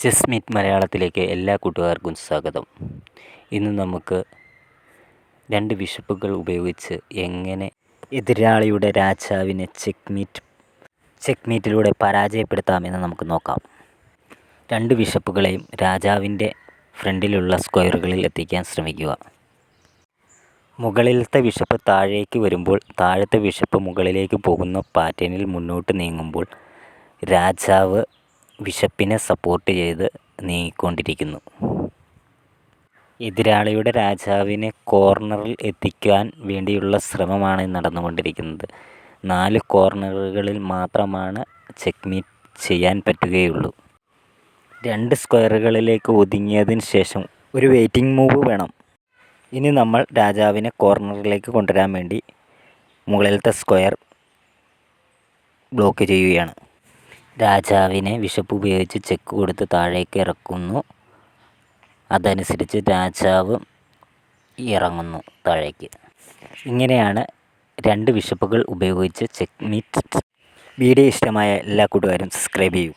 Chess മലയാളത്തിലേക്ക് എല്ലാ കൂട്ടുകാർക്കും സ്വാഗതം. ഇന്ന് നമുക്ക് രണ്ട് ബിഷപ്പുകൾ ഉപയോഗിച്ച് എങ്ങനെ എതിരാളിയുടെ രാജാവിനെ ചെക്ക് മീറ്റ് ചെക്ക് മീറ്റിലൂടെ പരാജയപ്പെടുത്താമെന്ന് നമുക്ക് നോക്കാം. രണ്ട് ബിഷപ്പുകളെയും രാജാവിന്റെ ഫ്രണ്ടിലുള്ള സ്ക്വയറുകളിൽ എത്തിക്കാൻ ശ്രമിക്കുക. മുകളിലത്തെ ബിഷപ്പ് താഴേക്ക് വരുമ്പോൾ താഴത്തെ ബിഷപ്പ് മുകളിലേക്ക് പോകുന്ന പാറ്റേണിൽ മുന്നോട്ട് നീങ്ങുമ്പോൾ രാജാവ് ബിഷപ്പിനെ സപ്പോർട്ട് ചെയ്ത് നീങ്ങിക്കൊണ്ടിരിക്കുന്നു. എതിരാളിയുടെ രാജാവിനെ കോർണറിൽ എത്തിക്കാൻ വേണ്ടിയുള്ള ശ്രമമാണ് നടന്നുകൊണ്ടിരിക്കുന്നത്. നാല് കോർണറുകളിൽ മാത്രമാണ് ചെക്ക് മീറ്റ് ചെയ്യാൻ പറ്റുകയുള്ളൂ. രണ്ട് സ്ക്വയറുകളിലേക്ക് ഒതുങ്ങിയതിന് ശേഷം ഒരു വെയിറ്റിംഗ് മൂവ് വേണം. ഇനി നമ്മൾ രാജാവിനെ കോർണറിലേക്ക് കൊണ്ടുവരാൻ വേണ്ടി മുകളിലത്തെ സ്ക്വയർ ബ്ലോക്ക് ചെയ്യുകയാണ്. രാജാവിനെ ബിഷപ്പ് ഉപയോഗിച്ച് ചെക്ക് കൊടുത്ത് താഴേക്ക് ഇറക്കുന്നു. അതനുസരിച്ച് രാജാവ് ഇറങ്ങുന്നു താഴേക്ക്. ഇങ്ങനെയാണ് രണ്ട് ബിഷപ്പുകൾ ഉപയോഗിച്ച് ചെക്ക് മീറ്റ്. വീഡിയോ ഇഷ്ടമായ എല്ലാ കൂട്ടുകാരും സബ്സ്ക്രൈബ് ചെയ്യുക.